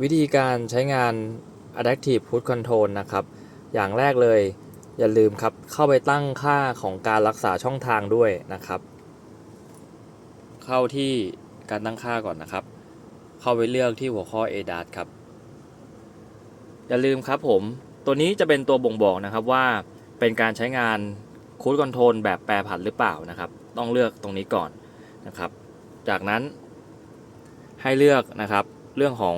วิธีการใช้งาน Adaptive Cruise Control นะครับ อย่างแรกเลยอย่าลืมครับ เข้าไปตั้งค่าของการรักษาช่องทางด้วยนะครับ เข้าที่การตั้งค่าก่อนนะครับ เข้าไปเลือกที่หัวข้อ ADAS ครับ อย่าลืมครับผม ตัวนี้จะเป็นตัวบ่งบอกนะครับว่าเป็นการใช้งาน Cruise Control แบบแปรผันหรือเปล่านะครับ ต้องเลือกตรงนี้ก่อนนะครับ จากนั้นให้เลือกนะครับเรื่องของ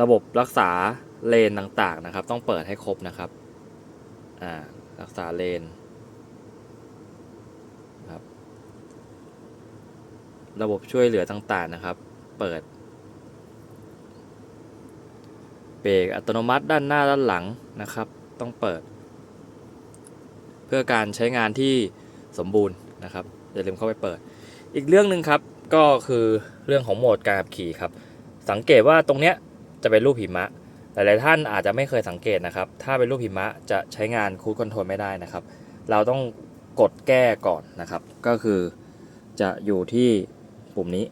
ระบบรักษาเลนต่างๆนะครับ ต้องเปิดให้ครบนะครับอ่ารักษาเลนครับระบบช่วยเหลือต่างๆนะครับ เปิดเบรกอัตโนมัติด้านหน้าด้านหลังนะครับ ต้องเปิด เพื่อการใช้งานที่สมบูรณ์นะครับอย่าลืมเข้าไปเปิด อีกเรื่องหนึ่งครับก็คือเรื่องของโหมดการขับขี่ครับ สังเกตว่าตรงเนี้ย จะเป็นรูปหิมะ หลายๆท่านอาจจะไม่เคยสังเกตนะครับ ถ้าเป็นรูปหิมะจะใช้งานคูดคอนโทรลไม่ได้นะครับ เราต้องกดแก้ก่อนนะครับ ก็คือจะอยู่ที่ปุ่มนี้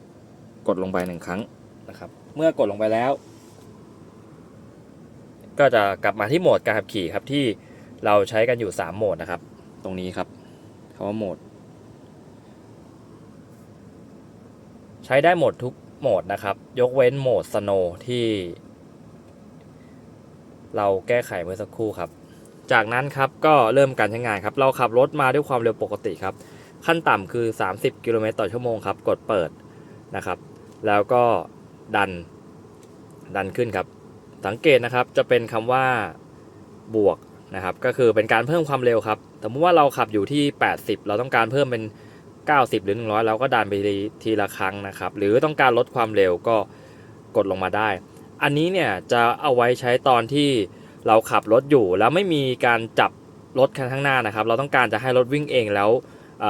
กดลงไปหนึ่งครั้งนะครับ เมื่อกดลงไปแล้ว ก็จะกลับมาที่โหมดการขับขี่ครับที่เราใช้กันอยู่ 3 โหมดนะครับ ตรงนี้ครับคำว่าโหมด ใช้ได้หมดทุก โหมดนะครับ ยกเว้นโหมดสโนที่ เราแก้ไขเมื่อสักครู่ครับ จากนั้นครับก็เริ่มการใช้งานครับ เราขับรถมาด้วยความเร็วปกติครับ ขั้นต่ำคือ 30 กิโลเมตรต่อชั่วโมงครับ กดเปิดนะครับ แล้วก็ดันดันขึ้นครับ สังเกตนะครับจะเป็นคำว่าบวกนะครับ ก็คือเป็นการเพิ่มความเร็วครับ สมมติว่าเราขับอยู่ที่ 80 เราต้องการเพิ่มเป็น 90 หรือ 100 เราก็ดันไปทีละครั้งนะครับ หรือต้องการลดความเร็วก็กดลงมาได้ อันนี้เนี่ยจะเอาไว้ใช้ตอนที่เราขับรถอยู่ แล้วไม่มีการจับรถคันข้างหน้านะครับ เราต้องการจะให้รถวิ่งเองแล้วเ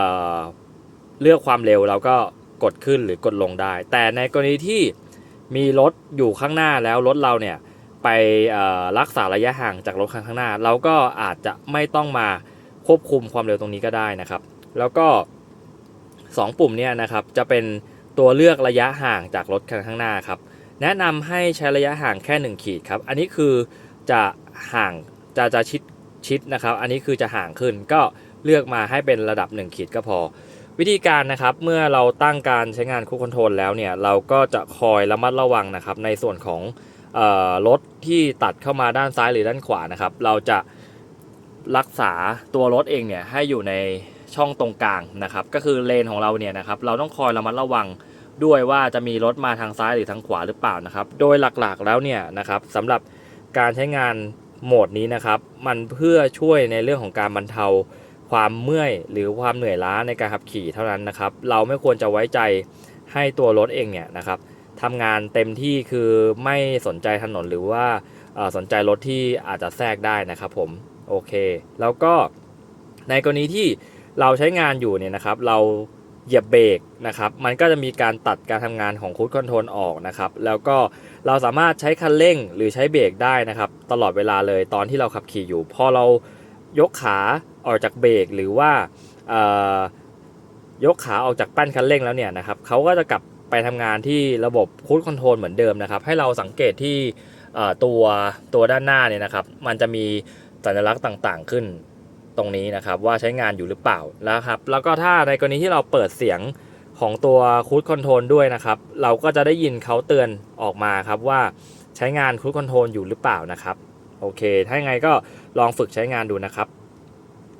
เลือกความเร็วเราก็กดขึ้นหรือกดลงได้ แต่ในกรณีที่มีรถอยู่ข้างหน้าแล้วรถเราเนี่ยไปรักษาระยะห่างจากรถคันข้างหน้า เราก็อาจจะไม่ต้องมาควบคุมความเร็วตรงนี้ก็ได้นะครับ แล้วก็ 2 ปุ่มเนี่ยนะครับจะเป็นตัวเลือกระยะห่างจากรถคันข้างหน้าครับแนะนำให้ใช้ระยะห่างแค่ 1 ขีดครับอันนี้คือจะห่างจะจะชิดชิดนะครับ อันนี้คือจะห่างขึ้นก็เลือกมาให้เป็นระดับ 1 ขีดก็พอ วิธีการนะครับเมื่อเราตั้งการใช้งานคูคอนโทรลแล้วเนี่ยเราก็จะคอยระมัดระวังนะครับในส่วนของออรถที่ตัดเข้ามาด้านซ้ายหรือด้านขวานะครับ เราจะรักษาตัวรถเองเนี่ยให้อยู่ใน ช่องตรงกลางนะครับ ก็คือเลนของเราเนี่ยนะครับ เราต้องคอยระมัดระวังด้วยว่าจะมีรถมาทางซ้ายหรือทางขวาหรือเปล่านะครับ โดยหลักๆแล้วเนี่ยนะครับสำหรับการใช้งานโหมดนี้นะครับ มันเพื่อช่วยในเรื่องของการบรรเทาความเมื่อยหรือความเหนื่อยล้าในการขับขี่เท่านั้นนะครับ เราไม่ควรจะไว้ใจให้ตัวรถเองเนี่ยนะครับทำงานเต็มที่คือไม่สนใจถนนหรือว่าสนใจรถที่อาจจะแทรกได้นะครับผมโอเค แล้วก็ในกรณีที่ เราใช้งานอยู่เนี่ยนะครับ เราเหยียบเบรกนะครับ มันก็จะมีการตัดการทำงานของคูดคอนโทรลออกนะครับ แล้วก็เราสามารถใช้คันเร่งหรือใช้เบรกได้นะครับ ตลอดเวลาเลยตอนที่เราขับขี่อยู่ พอเรายกขาออกจากเบรกหรือว่ายกขาออกจากแป้นคันเร่งแล้วเนี่ยนะครับเขาก็จะกลับไปทำงานที่ระบบคูดคอนโทรลเหมือนเดิมนะครับ ให้เราสังเกตที่ตัวตัวด้านหน้าเนี่ยนะครับ มันจะมีสัญลักษณ์ต่างๆขึ้น ตรงนี้นะครับว่าใช้งานอยู่หรือเปล่าแล้วครับแล้วก็ถ้าในกรณีที่เราเปิดเสียงของตัวคูดคอนโทรลด้วยนะครับ เราก็จะได้ยินเขาเตือนออกมาครับว่าใช้งานคูดคอนโทรลอยู่หรือเปล่านะครับ โอเค ถ้ายังไงก็ลองฝึกใช้งานดูนะครับ